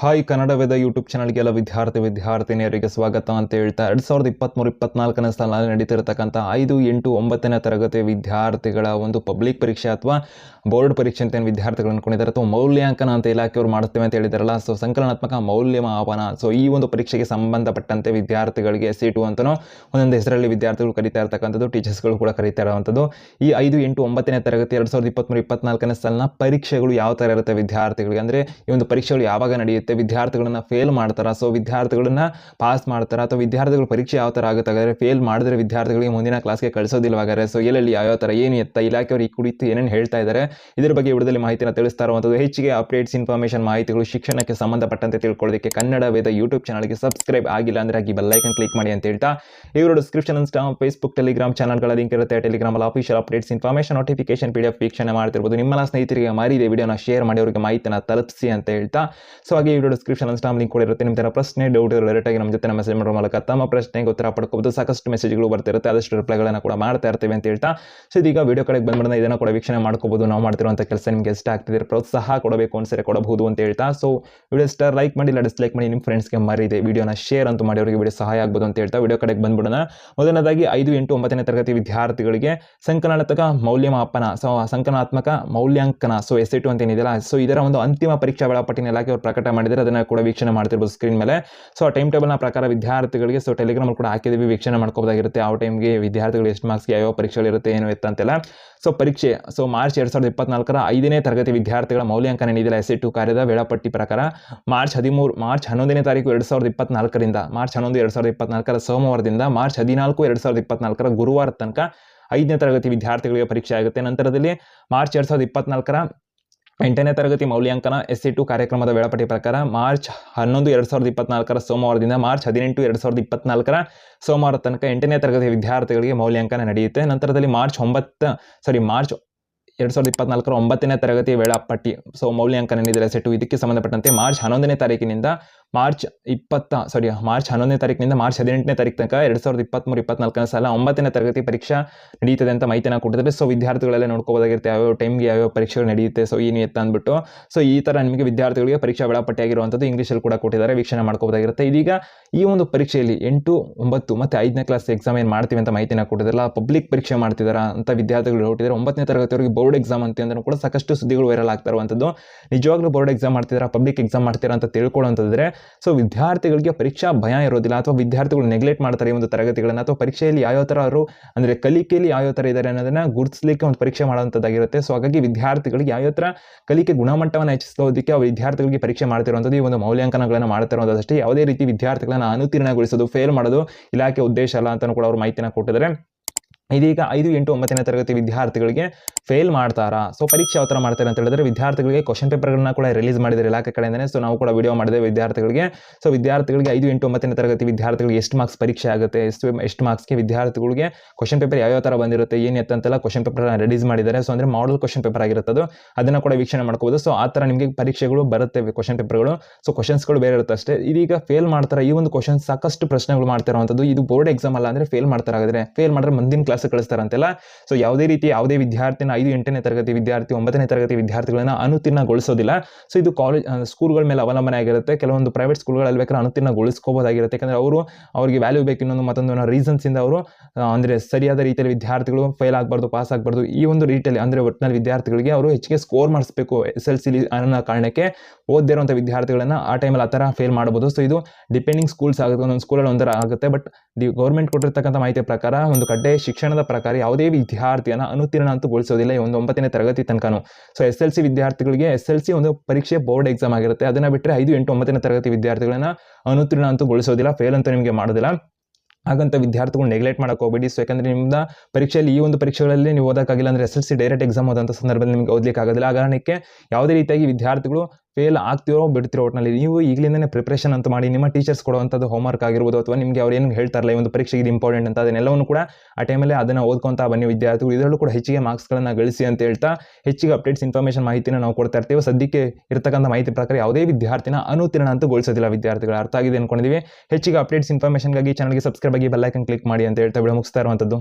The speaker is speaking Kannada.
ಹಾಯ್ ಕನ್ನಡ ವೇದ ಯೂಟ್ಯೂಬ್ ಚಾನಲ್ಗೆಲ್ಲ ವಿದ್ಯಾರ್ಥಿ ವಿದ್ಯಾರ್ಥಿನಿಯರಿಗೆ ಸ್ವಾಗತ ಅಂತ ಹೇಳ್ತಾ ಎರಡು ಸಾವಿರದ ಇಪ್ಪತ್ತ್ಮೂರು ಇಪ್ಪತ್ನಾಲ್ಕನೇ ಸಾಲಿನಲ್ಲಿ ನಡೀತಿರ್ತಕ್ಕಂಥ ಐದು, ಎಂಟು, ಒಂಬತ್ತನೇ ತರಗತಿ ವಿದ್ಯಾರ್ಥಿಗಳ ಒಂದು ಪಬ್ಲಿಕ್ ಪರೀಕ್ಷೆ ಅಥವಾ ಬೋರ್ಡ್ ಪರೀಕ್ಷೆ ಅಂತ ಏನು ವಿದ್ಯಾರ್ಥಿಗಳು ಅಂದ್ಕೊಂಡಿದ್ದಾರೆ. ಅಥವಾ ಮೌಲ್ಯಾಂಕನ ಅಂತ ಇಲಾಖೆಯವರು ಮಾಡ್ತೇವೆ ಅಂತ ಹೇಳಿದಾರಲ್ಲ ಸೊ ಸಂಕಲನಾತ್ಮಕ ಮೌಲ್ಯಮಾಪನ. ಸೊ ಈ ಒಂದು ಪರೀಕ್ಷೆಗೆ ಸಂಬಂಧಪಟ್ಟಂತೆ ವಿದ್ಯಾರ್ಥಿಗಳಿಗೆ ಸಿ ಟು ಅಂತಲೂ ಒಂದೊಂದು ಹೆಸರಲ್ಲಿ ವಿದ್ಯಾರ್ಥಿಗಳು ಕರೀತಾ ಇರ್ತಕ್ಕಂಥದ್ದು ಟೀಚರ್ಸ್ಗಳು ಕೂಡ ಕರೀತಾ ಇರುವಂಥದ್ದು. ಈ ಐದು, ಎಂಟು, ಒಂಬತ್ತನೇ ತರಗತಿ ಎರಡು ಸಾವಿರದ ಇಪ್ಪತ್ತ್ಮೂರು ಇಪ್ಪತ್ನಾಲ್ಕನೇ ಸಾಲಿನ ಪರೀಕ್ಷೆಗಳು ಯಾವ ಥರ ಇರುತ್ತೆ ವಿದ್ಯಾರ್ಥಿಗಳಿಗೆ? ಅಂದರೆ ಈ ಒಂದು ಪರೀಕ್ಷೆಗಳು ಯಾವಾಗ ನಡೆಯುತ್ತೆ? ವಿದ್ಯಾರ್ಥಿಗಳನ್ನ ಫೇಲ್ ಮಾಡ್ತಾರಾ? ಸೊ ವಿದ್ಯಾರ್ಥಿಗಳನ್ನ ಪಾಸ್ ಮಾಡ್ತಾರ? ಅಥವಾ ವಿದ್ಯಾರ್ಥಿಗಳು ಪರೀಕ್ಷೆ ಯಾವ ಥರ ಆಗುತ್ತೆ ಹಾಗಾದ್ರೆ ಫೇಲ್ ಮಾಡಿದ್ರೆ ವಿದ್ಯಾರ್ಥಿಗಳಿಗೆ ಮುಂದಿನ ಕ್ಲಾಸ್ಗೆ ಕಳಿಸೋದಿಲ್ವಾಗಾರೆ ಸೊ ಎಲ್ಲೆಲ್ಲಿ ಯಾವ ಥರ ಏನು ಎತ್ತ ಇಲಾಖೆಯವರು ಈ ಕುರಿತು ಏನೇನು ಹೇಳ್ತಾ ಇದ್ದಾರೆ ಇದ್ರ ಬಗ್ಗೆ ವಿಡಿಯೋದಲ್ಲಿ ಮಾಹಿತಿನ ತಿಳಿಸ್ತಾ ಇರುವಂಥದ್ದು. ಹೆಚ್ಚಿಗೆ ಅಪ್ಡೇಟ್ಸ್ ಇನ್ಫಾರ್ಮೇಷನ್ ಮಾಹಿತಿಗಳು ಶಿಕ್ಷಣಕ್ಕೆ ಸಂಬಂಧಪಟ್ಟಂತೆ ತಿಳ್ಕೊಳ್ಳೋದಕ್ಕೆ ಕನ್ನಡ ವೇದ ಯೂಟ್ಯೂಬ್ ಚಾನಲ್ಗೆ ಸಬ್ಸ್ಕ್ರೈಬ್ ಆಗಿಲ್ಲ ಅಂದರೆ ಆಗಿ ಬೆಲ್ಲೈಕನ್ ಕ್ಲಿಕ್ ಮಾಡಿ ಅಂತ ಹೇಳ್ತಾ. ಇವರು ಡಿಸ್ಕ್ರಿಪ್ಷನ್ ಇನ್ಸ್ಟಾ ಫೇಸ್ಬುಕ್ ಟೆಲಿಗ್ರಾಮ್ ಚಾನಲ್ಗಳ ಲಿಂಕ್ ಇರುತ್ತೆ. ಟೆಲಿಗ್ರಾಮಲ್ಲಿ official updates information notification P D F ವೀಕ್ಷಣೆ ಮಾಡ್ತಿರ್ಬೋದು. ನಿಮ್ಮ ಸ್ನೇಹಿತರಿಗೆ ಮಾರಿದೆ, ವಿಡಿಯೋನ ಶೇರ್ ಮಾಡಿ, ಅವರಿಗೆ ಮಾಹಿತಿನ ತಲುಪಿಸಿ ಅಂತ ಹೇಳ್ತಾ. ಸೊ ಹಾಗೆ ವಿಡಿಯೋ ಡಿಸ್ಕ್ರಿಪ್ಷನ್ ಇನ್ಸ್ಟಾಮ್ ಲಿಂಕ್ ಕೂಡ ಇರುತ್ತೆ. ನಿಮ್ಮ ಥರ ಪ್ರಶ್ನೆ ಡೌಟ್ ಡೈರೆಕ್ಟಾಗಿ ನಮ್ಮ ಜೊತೆ ಮೆಸೇಜ್ ಮಾಡೋ ಮೂಲಕ ತಮ್ಮ ಪ್ರಶ್ನೆಗೆ ಉತ್ತರ ಪಡ್ಕೋಬೋದು. ಸಾಕಷ್ಟು ಮೆಸೇಜ್ಗಳು ಬರ್ತಿರುತ್ತೆ. ಆದಷ್ಟು ರಿಪ್ಲೈಗಳನ್ನು ಕೂಡ ಮಾಡ್ತಾ ಇರ್ತೀವಿ ಅಂತ ಹೇಳ್ತಾ. ಸೊ ಇದೀಗ ವಿಡಿಯೋ ಕಡೆಗೆ ಬಂದ್ಬಿಡೋಣ ಇದನ್ನು ಕೂಡ ವೀಕ್ಷಣೆ ಮಾಡ್ಕೋಬೋದು. ನಾವು ಮಾಡ್ತಿರುವಂಥ ಕೆಲಸ ನಿಮಗೆ ಇಷ್ಟ ಆಗ್ತಿದೆ ಪ್ರೋತ್ಸಾಹ ಕೊಡಬೇಕು ಅನ್ಸರೆ ಕೊಡಬಹುದು ಅಂತ ಹೇಳ್ತಾ. ಸೊ ವಿಡಿಯೋ ಸ್ಟಾರ್ ಲೈಕ್ ಮಾಡಿ, ಇಲ್ಲ ಡಿಸ್ಲೈಕ್ ಮಾಡಿ ನಿಮ್ಮ ಫ್ರೆಂಡ್ಸ್ಗೆ ಮರಿದೆ. ವಿಡಿಯೋನ ಶೇರ್ ಅಂತ ಮಾಡಿ ಅವರಿಗೆ ವಿಡಿಯೋ ಸಹಾಯ ಆಗ್ಬೋದು ಅಂತ ಹೇಳ್ತಾ ವಿಡಿಯೋ ಕಡೆಗೆ ಬಂದ್ಬಿಡೋಣ. ಮೊದಲನೇದಾಗಿ ಐದು ಎಂಟು ಒಂಬತ್ತನೇ ತರಗತಿ ವಿದ್ಯಾರ್ಥಿಗಳಿಗೆ ಸಂಕಲನಾತ್ಮಕ ಮೌಲ್ಯಮಾಪನ, ಸೊ, ಸಂಕಲನಾತ್ಮಕ ಮೌಲ್ಯಾಂಕನ ಸೊ ಎಸ್ ಟು ಅಂತ ಏನಿದೆಯಲ್ಲ ಸೊ ಇದರ ಒಂದು ಅಂತಿಮ ಪರೀಕ್ಷಾ ವೇಳಾಪಟ್ಟಿನ ಇಲಾಖೆ ಅವರು ಪ್ರಕಟ ಮಾಡಿದರೆ ಅದನ್ನು ಕೂಡ ವೀಕ್ಷಣೆ ಮಾಡ್ತಿರ್ಬೋದು ಸ್ಕ್ರೀನ್ ಮೇಲೆ. ಸೊ ಆ ಟೈಮ್ ಟೇಬಲ್ನ ಪ್ರಕಾರ ವಿದ್ಯಾರ್ಥಿಗಳಿಗೆ ಸೊ ಟೆಲಿಗ್ರಾಮ್ ಕೂಡ ಹಾಕಿದ್ದೀವಿ, ವೀಕ್ಷಣೆ ಮಾಡ್ಕೋಬೋದಾಗಿರುತ್ತೆ. ಆ ಟೈಮ್ಗೆ ವಿದ್ಯಾರ್ಥಿಗಳು ಎಷ್ಟು ಮಾರ್ಕ್ಸ್ಗೆ ಯಾವ ಪರೀಕ್ಷೆಗಳಿರುತ್ತೆ ಏನು ಎತ್ತಂತೆಲ್ಲ ಸೊ ಪರೀಕ್ಷೆ ಸೊ ಮಾರ್ಚ್ ಎರಡು ಸಾವಿರದ ಇಪ್ಪತ್ನಾಲ್ಕರ ಐದನೇ ತರಗತಿ ವಿದ್ಯಾರ್ಥಿಗಳ ಮೌಲ್ಯಾಂಕನ ನೀಡಿದ ಎಸ್ ಟು ಕಾರ್ಯದ ವೇಳಾಪಟ್ಟಿ ಪ್ರಕಾರ ಮಾರ್ಚ್ ಹದಿಮೂರು ಮಾರ್ಚ್ ಹನ್ನೊಂದನೇ ತಾರೀಕು ಎರಡು ಸಾವಿರದ ಇಪ್ಪತ್ನಾಲ್ಕರಿಂದ ಮಾರ್ಚ್ ಹನ್ನೊಂದು ಎರಡು ಸಾವಿರದ ಇಪ್ಪತ್ನಾಲ್ಕರ ಸೋಮವಾರದಿಂದ ಮಾರ್ಚ್ ಹದಿನಾಲ್ಕು ಎರಡು ಸಾವಿರದ ಇಪ್ಪತ್ನಾಲ್ಕರ ಗುರುವಾರ ತನಕ ಐದನೇ ತರಗತಿ ವಿದ್ಯಾರ್ಥಿಗಳಿಗೆ ಪರೀಕ್ಷೆ ಆಗುತ್ತೆ. ನಂತರದಲ್ಲಿ ಮಾರ್ಚ್ ಎರಡು ಸಾವಿರದ ಇಪ್ಪತ್ನಾಲ್ಕರ ಎಂಟನೇ ತರಗತಿ ಮೌಲ್ಯಾಂಕನ ಎಸ್ ಸಿ ಟು ಕಾರ್ಯಕ್ರಮದ ವೇಳಾಪಟ್ಟಿ ಪ್ರಕಾರ ಮಾರ್ಚ್ ಹನ್ನೊಂದು ಎರಡು ಸಾವಿರದ ಇಪ್ಪತ್ನಾಲ್ಕರ ಸೋಮವಾರದಿಂದ ಮಾರ್ಚ್ ಹದಿನೆಂಟು ಎರಡು ಸಾವಿರದ ಇಪ್ಪತ್ನಾಲ್ಕರ ಸೋಮವಾರ ತನಕ ಎಂಟನೇ ತರಗತಿ ವಿದ್ಯಾರ್ಥಿಗಳಿಗೆ ಮೌಲ್ಯಾಂಕನ ನಡೆಯುತ್ತೆ. ನಂತರದಲ್ಲಿ ಮಾರ್ಚ್ ಒಂಬತ್ತು ಸಾರಿ ಮಾರ್ಚ್ ಎರಡು ಸಾವಿರದ ಇಪ್ಪತ್ನಾಲ್ಕರ ಒಂಬತ್ತನೇ ತರಗತಿ ವೇಳಾಪಟ್ಟಿ ಸೊ ಮೌಲ್ಯಾಂಕನ ಏನಿದೆ ಸೆಟ್ಟು. ಇದಕ್ಕೆ ಸಂಬಂಧಪಟ್ಟಂತೆ ಮಾರ್ಚ್ ಹನ್ನೊಂದನೇ ತಾರೀಕಿನಿಂದ ಮಾರ್ಚ್ ಇಪ್ಪತ್ತ ಸಾರಿ ಮಾರ್ಚ್ ಹನ್ನೊಂದನೇ ತಾರೀಕಿನಿಂದ ಮಾರ್ಚ್ ಹದಿನೆಂಟನೇ ತಾರೀಕು ತನಕ ಎರಡು ಸಾವಿರದ ಇಪ್ಪತ್ತ್ಮೂರು ಇಪ್ಪತ್ನಾಲ್ಕನೇ ಸಾಲ ಒಂಬತ್ತನೇ ತರಗತಿ ಪರೀಕ್ಷಾ ನಡೀತದೆ ಅಂತ ಮಾಹಿತಿನ ಕೊಟ್ಟಿದ್ದಾರೆ ಸೊ ವಿದ್ಯಾರ್ಥಿಗಳೆಲ್ಲ ನೋಡ್ಕೋಬೋದಾಗಿರುತ್ತೆ ಯಾವ್ಯಾವ ಟೈಮ್ಗೆ ಯಾವ್ಯಾವ ಪರೀಕ್ಷೆಗಳು ನಡೆಯುತ್ತೆ. ಸೊ ಏನು ಎತ್ತ ಅಂದ್ಬಿಟ್ಟು ಸೊ ಈ ಥರ ನಿಮಗೆ ವಿದ್ಯಾರ್ಥಿಗಳಿಗೆ ಪರೀಕ್ಷಾ ವೇಳಾಪಟ್ಟಿ ಆಗಿರುವಂಥದ್ದು ಇಂಗ್ಲೀಷಲ್ಲಿ ಕೂಡ ಕೊಟ್ಟಿದ್ದಾರೆ. ವೀಕ್ಷಣೆ ಮಾಡ್ಕೋಬೋದಾಗಿರುತ್ತೆ. ಇದೀಗ ಈ ಒಂದು ಪರೀಕ್ಷೆಯಲ್ಲಿ ಎಂಟು, ಒಂಬತ್ತು ಮತ್ತು ಐದನೇ ಕ್ಲಾಸ್ ಎಕ್ಸಾಮ್ ಏನು ಮಾಡ್ತೀವಿ ಅಂತ ಮಾಹಿತಿನ ಕೊಟ್ಟಿದ್ದಾರಲ್ಲ ಪಬ್ಲಿಕ್ ಪರೀಕ್ಷೆ ಮಾಡ್ತಿದ್ದಾರಾ ಅಂತ ವಿದ್ಯಾರ್ಥಿಗಳು ಹೊಟ್ಟಿದ್ದಾರೆ ಒಂಬತ್ತನೇ ತರಗತಿಯವರಿಗೆ ಬೋರ್ಡ್ ಎಕ್ಸಾಮ್ ಅಂತ ಕೂಡ ಸಾಕಷ್ಟು ಸುದ್ದಿಗಳು ವೈರಲ್ ಆಗ್ತಾ ಇರುವಂಥದ್ದು. ನಿಜವಾಗ್ಲೂ ಬೋರ್ಡ್ ಎಕ್ಸಾಮ್ ಮಾಡ್ತಿದ್ದಾರೆ ಪಬ್ಲಿಕ್ ಎಕ್ಸಾಮ್ ಮಾಡ್ತೀರಾ ಅಂತ ತಿಳ್ಕೊಳ್ಳೋಂಥದ್ರೆ ಸೊ ವಿದ್ಯಾರ್ಥಿಗಳಿಗೆ ಪರೀಕ್ಷಾ ಭಯ ಇರೋದಿಲ್ಲ ಅಥವಾ ವಿದ್ಯಾರ್ಥಿಗಳು ನೆಗ್ಲೆಕ್ಟ್ ಮಾಡ್ತಾರೆ ಈ ಒಂದು ತರಗತಿಗಳನ್ನು ಅಥವಾ ಪರೀಕ್ಷೆಯಲ್ಲಿ ಯಾವ್ಯಾವ ಥರ ಅವರು ಅಂದರೆ ಕಲಿಕೆಯಲ್ಲಿ ಯಾವ್ಯಾವ ಥರ ಇದ್ದಾರೆ ಅನ್ನೋದನ್ನು ಗುರುತಿಸಲಿಕ್ಕೆ ಒಂದು ಪರೀಕ್ಷೆ ಮಾಡುವಂಥದ್ದಾಗಿರುತ್ತೆ. ಸೊ ಹಾಗಾಗಿ ವಿದ್ಯಾರ್ಥಿಗಳಿಗೆ ಯಾವ್ಯಾವ ಥರ ಕಲಿಕೆ ಗುಣಮಟ್ಟವನ್ನು ಹೆಚ್ಚಿಸೋದಕ್ಕೆ ಆ ವಿದ್ಯಾರ್ಥಿಗಳಿಗೆ ಪರೀಕ್ಷೆ ಮಾಡ್ತಿರುವಂಥದ್ದು ಈ ಒಂದು ಮೌಲ್ಯಾಂಕನಗಳನ್ನು ಮಾಡ್ತಿರುವಂಥದ್ದಷ್ಟೇ. ಯಾವುದೇ ರೀತಿ ವಿದ್ಯಾರ್ಥಿಗಳನ್ನು ಅನುತೀರ್ಣಗೊಳಿಸೋದು ಫೇಲ್ ಮಾಡೋದು ಇಲಾಖೆ ಉದ್ದೇಶ ಅಲ್ಲ ಅಂತಲೂ ಕೂಡ ಅವರು ಮಾಹಿತಿನ ಕೊಟ್ಟಿದ್ದಾರೆ. ಇದೀಗ ಐದು ಎಂಟು ಒಂಬತ್ತನೇ ತರಗತಿ ವಿದ್ಯಾರ್ಥಿಗಳಿಗೆ ಫೇಲ್ ಮಾಡ್ತಾರಾ? ಸೊ ಪರೀಕ್ಷೆ ಯಾವ ಥರ ಮಾಡ್ತಾರೆ ಅಂತ ಹೇಳಿದ್ರೆ ವಿದ್ಯಾರ್ಥಿಗಳಿಗೆ ಕ್ವಶನ್ ಪೇಪರ್ಗಳನ್ನ ಕೂಡ ರಿಲೀಸ್ ಮಾಡಿದ್ದಾರೆ ಇಲಾಖೆ ಕಡೆಯಿಂದನೇ. ಸೊ ನಾವು ಕೂಡ ವಿಡಿಯೋ ಮಾಡಿದೆ ವಿದ್ಯಾರ್ಥಿಗಳಿಗೆ. ಸೊ ವಿದ್ಯಾರ್ಥಿಗಳಿಗೆ ಐದು ಎಂಟು ಒಂಬತ್ತನೇ ತರಗತಿ ವಿದ್ಯಾರ್ಥಿಗಳಿಗೆ ಎಷ್ಟು ಮಾರ್ಕ್ಸ್ ಪರೀಕ್ಷೆ ಆಗುತ್ತೆ, ಎಷ್ಟು ಎಷ್ಟು ಮಾರ್ಕ್ಸ್ಗೆ ವಿದ್ಯಾರ್ಥಿಗಳಿಗೆ ಕ್ವಶನ್ ಪೇಪರ್ ಯಾವ್ಯಾವ ಥರ ಬಂದಿರುತ್ತೆ, ಏನು ಎತ್ತಂತೆಲ್ಲ ಕ್ವಶನ್ ಪೇಪರ್ನ ರಿಲೀಸ್ ಮಾಡಿದ್ದಾರೆ. ಸೊ ಅಂದರೆ ಮಾಡಲ್ ಕ್ವಶನ್ ಪೇಪರ್ ಆಗಿರುತ್ತೆ ಅದು ಅದನ್ನು ಕೂಡ ವೀಕ್ಷಣೆ ಮಾಡ್ಕೋಬೋದು. ಸೊ ಆ ಥರ ನಿಮಗೆ ಪರೀಕ್ಷೆಗಳು ಬರುತ್ತೆ ಕ್ವಶನ್ ಪೇಪರ್ಗಳು ಸೊ ಕ್ವಶನ್ಸ್ಗಳು ಬೇರೆ ಇರುತ್ತೆ ಅಷ್ಟೇ. ಇದೀಗ ಫೇಲ್ ಮಾಡ್ತಾರೆ? ಈ ಒಂದು ಕ್ವಶನ್ ಸಾಕಷ್ಟು ಪ್ರಶ್ನೆಗಳು ಮಾಡ್ತಿರುವಂಥದ್ದು. ಇದು ಬೋರ್ಡ್ ಎಕ್ಸಾಮ್ ಅಲ್ಲ ಅಂದರೆ ಫೇಲ್ ಮಾಡ್ತಾರಾಗಿದ್ರೆ ಫೇಲ್ ಮಾಡಿದ್ರೆ ಮುಂದಿನ ಕ್ಲಾಸ್ ಕಳಿಸ್ತಾರಂತೆಲ್ಲ. ಸೊ ಯಾವುದೇ ರೀತಿ ಯಾವುದೇ ವಿದ್ಯಾರ್ಥಿನ ಐದು, ಎಂಟನೇ ತರಗತಿ ವಿದ್ಯಾರ್ಥಿ, ಒಂಬತ್ತನೇ ತರಗತಿ ವಿದ್ಯಾರ್ಥಿಗಳನ್ನ ಅನುತೀರ್ಣಗೊಳಿಸೋದಿಲ್ಲ ಸೊ ಇದು ಕಾಲೇಜ್ ಸ್ಕೂಲ್ಗಳ ಮೇಲೆ ಅವಲಂಬನೆ ಆಗಿರುತ್ತೆ. ಕೆಲವೊಂದು ಪ್ರೈವೇಟ್ ಸ್ಕೂಲ್ಗಳಲ್ಲಿ ಬೇಕಾದ್ರೆ ಅನುತೀರ್ಣಗೊಳಿಸ್ಕೋಬೋದಾಗಿರುತ್ತೆ ಯಾಕಂದರೆ ಅವರು ಅವರಿಗೆ ವ್ಯಾಲ್ಯೂ ಬೇಕು ಇನ್ನೊಂದು ಮತ್ತೊಂದು ರೀಸನ್ಸಿಂದ ಅವರು ಅಂದರೆ ಸರಿಯಾದ ರೀತಿಯಲ್ಲಿ ವಿದ್ಯಾರ್ಥಿಗಳು ಫೇಲ್ ಆಗಬಾರ್ದು ಪಾಸ್ ಆಗಬಾರ್ದು ಈ ಒಂದು ರೀತಿಯಲ್ಲಿ, ಅಂದರೆ ಒಟ್ಟಿನಲ್ಲಿ ವಿದ್ಯಾರ್ಥಿಗಳಿಗೆ ಅವರು ಹೆಚ್ಚಿಗೆ ಸ್ಕೋರ್ ಮಾಡಿಸ್ಬೇಕು ಎಸ್ ಎಲ್ ಸಿ ಅನ್ನೋ ಕಾರಣಕ್ಕೆ ಓದದೇ ಇರುವಂಥ ವಿದ್ಯಾರ್ಥಿಗಳನ್ನು ಆ ಟೈಮಲ್ಲಿ ಆ ಥರ ಫೇಲ್ ಮಾಡ್ಬೋದು ಸೊ ಇದು ಡಿಪೆಂಡಿಂಗ್ ಸ್ಕೂಲ್ಸ್ ಆಗುತ್ತೆ, ಒಂದೊಂದು ಸ್ಕೂಲಲ್ಲಿ ಒಂಥರ ಆಗುತ್ತೆ. ಬಟ್ ದಿ ಗೌರ್ಮೆಂಟ್ ಕೊಟ್ಟಿರ್ತಕ್ಕಂಥ ಮಾಹಿತಿಯ ಪ್ರಕಾರ ಒಂದು ಕಡ್ಡಾಯ ಶಿಕ್ಷಣದ ಪ್ರಕಾರ ಯಾವುದೇ ವಿದ್ಯಾರ್ಥಿಯನ್ನು ಅನುತ್ತೀರ್ಣ ಅಂತೂ ಗೊಳಿಸೋದಿಲ್ಲ. ಈ ಒಂದು ಒಂಬತ್ತನೇ ತರಗತಿ ತನಕನೂ. ಸೊ ಎಸ್ ಎಲ್ ಸಿ ವಿದ್ಯಾರ್ಥಿಗಳಿಗೆ ಎಸ್ ಎಲ್ ಸಿ ಒಂದು ಪರೀಕ್ಷೆ ಬೋರ್ಡ್ ಎಕ್ಸಾಮ್ ಆಗಿರುತ್ತೆ. ಅದನ್ನು ಬಿಟ್ಟರೆ ಐದು ಎಂಟು ಒಂಬತ್ತನೇ ತರಗತಿ ವಿದ್ಯಾರ್ಥಿಗಳನ್ನ ಅನುತ್ತೀರ್ಣ ಅಂತೂ ಗೊಳಿಸೋದಿಲ್ಲ. ಫೇಲ್ ಅಂತ ನಿಮಗೆ ಮಾಡೋದಿಲ್ಲ. ಹಾಗಂತ ವಿದ್ಯಾರ್ಥಿಗಳು ನೆಗ್ಲೆಕ್ಟ್ ಮಾಡಕ್ಕೆ ಹೋಗಬೇಡಿ. ಸೊ ಯಾಕಂದರೆ ನಿಮ್ಮ ಪರೀಕ್ಷೆಯಲ್ಲಿ ಈ ಒಂದು ಪರೀಕ್ಷೆಗಳಲ್ಲಿ ನೀವು ಓದೋಕ್ಕಾಗಿಲ್ಲ ಅಂದರೆ S L C direct exam ಹೋದಂಥ ಸಂದರ್ಭದಲ್ಲಿ ನಿಮಗೆ ಓದಲಿಕ್ಕೆ ಆಗೋದಿಲ್ಲ ಆ ಕಾರಣಕ್ಕೆ ಯಾವುದೇ ರೀತಿಯಾಗಿ ವಿದ್ಯಾರ್ಥಿಗಳು ಫೇಲ್ ಆಗ್ತಿರೋ ಬಿಡ್ತಿರೋ ಒಟ್ಟಿನಲ್ಲಿ ನೀವು ಈಗಲಿಂದನೇ ಪ್ರಿಪ್ರೇಷನ್ ಅಂತ ಮಾಡಿ ನಿಮ್ಮ ಟೀಚರ್ಸ್ ಕೊಡುವಂಥದ್ದು ಹೋಮ್ವರ್ಕ್ ಆಗಿರ್ಬೋದು ಅಥವಾ ನಿಮಗೆ ಅವ್ರು ಏನು ಹೇಳ್ತಾರಲ್ಲ ಈ ಒಂದು ಪರೀಕ್ಷೆಗೆ ಇದು ಇಂಪಾರ್ಟೆಂಟ್ ಅಂತ, ಅದನ್ನೆಲ್ಲವನ್ನು ಕೂಡ ಆ ಟೈಮಲ್ಲಿ ಅದನ್ನು ಓದ್ಕೊಂತ ಬನ್ನಿ ವಿದ್ಯಾರ್ಥಿಗಳು. ಇದರಲ್ಲೂ ಕೂಡ ಹೆಚ್ಚಿಗೆ ಮಾರ್ಕ್ಸ್ಗಳನ್ನು ಗಳಿಸಿ ಅಂತ ಹೇಳ್ತಾ ಹೆಚ್ಚಿಗೆ ಅಪ್ಡೇಟ್ಸ್ ಇನ್ಫಾರ್ಮೇಷನ್ ಮಾಹಿತಿನ ನಾವು ಕೊಡ್ತಾ ಇರ್ತೀವಿ. ಸದ್ಯಕ್ಕೆ ಇರ್ತಕ್ಕಂಥ ಮಾಹಿತಿ ಪ್ರಕಾರ ಯಾವುದೇ ವಿದ್ಯಾರ್ಥಿನ ಅನುತೀರ್ಣ ಅಂತ ಗೊಳಿಸೋದಿಲ್ಲ ವಿದ್ಯಾರ್ಥಿಗಳು. ಅರ್ಥ ಆಗಿದೆ ಅನ್ಕೊಂಡಿದ್ದೀವಿ ಹೆಚ್ಚಿಗೆ ಅಪ್ಡೇಟ್ಸ್ ಇನ್ಫಾರ್ಮೇಷನ್ಗಾಗಿ ಚಾನಲ್ಗೆ ಸಬ್ಸ್ಕ್ರೈಬ್ ಆಗಿ ಬೆಲ್ಲೈಕನ್ ಕ್ಲಿಕ್ ಮಾಡಿ ಅಂತ ಹೇಳ್ತಾ ವಿಡಿಯೋ ಮುಗಿಸ್ತಾ ಇರುವಂಥದ್ದು.